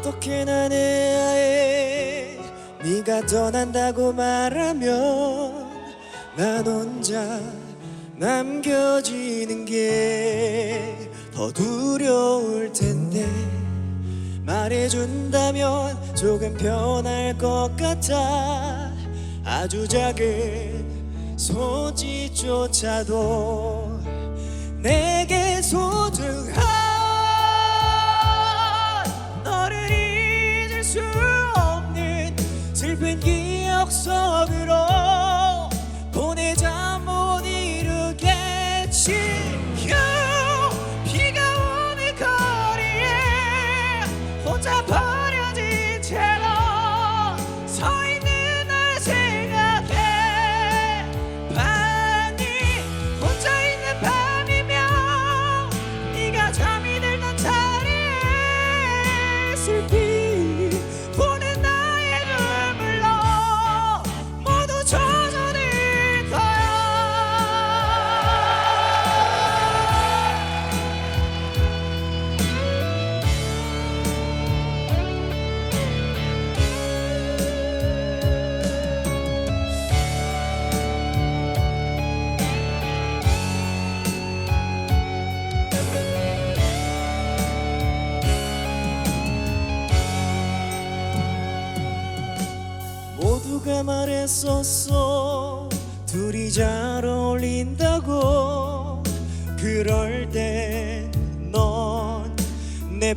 어떻게 해 네가 떠난다고 말하면 난 혼자 남겨지는 게 더 두려울 텐데. 말해준다면 조금 편할 것 같아. 아주 작은 손짓조차도 내게 소중한 혼자 버려진 채로 서 있는 날 생각해. 봤니 혼자 있는 밤이면 네가 잠이 들던 자리에 슬피 모두가 말했었어. 둘이 잘 어울린다고. 그럴 때넌내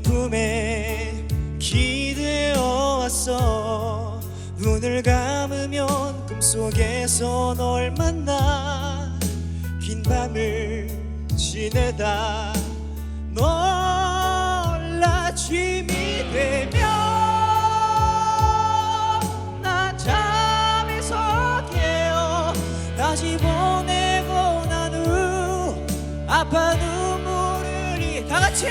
품에 기대어 왔어. 눈을 감으면 꿈속에서 널 만나. 긴 밤을 지내다 다시 보내고 난 후 아파 눈물을 다 같이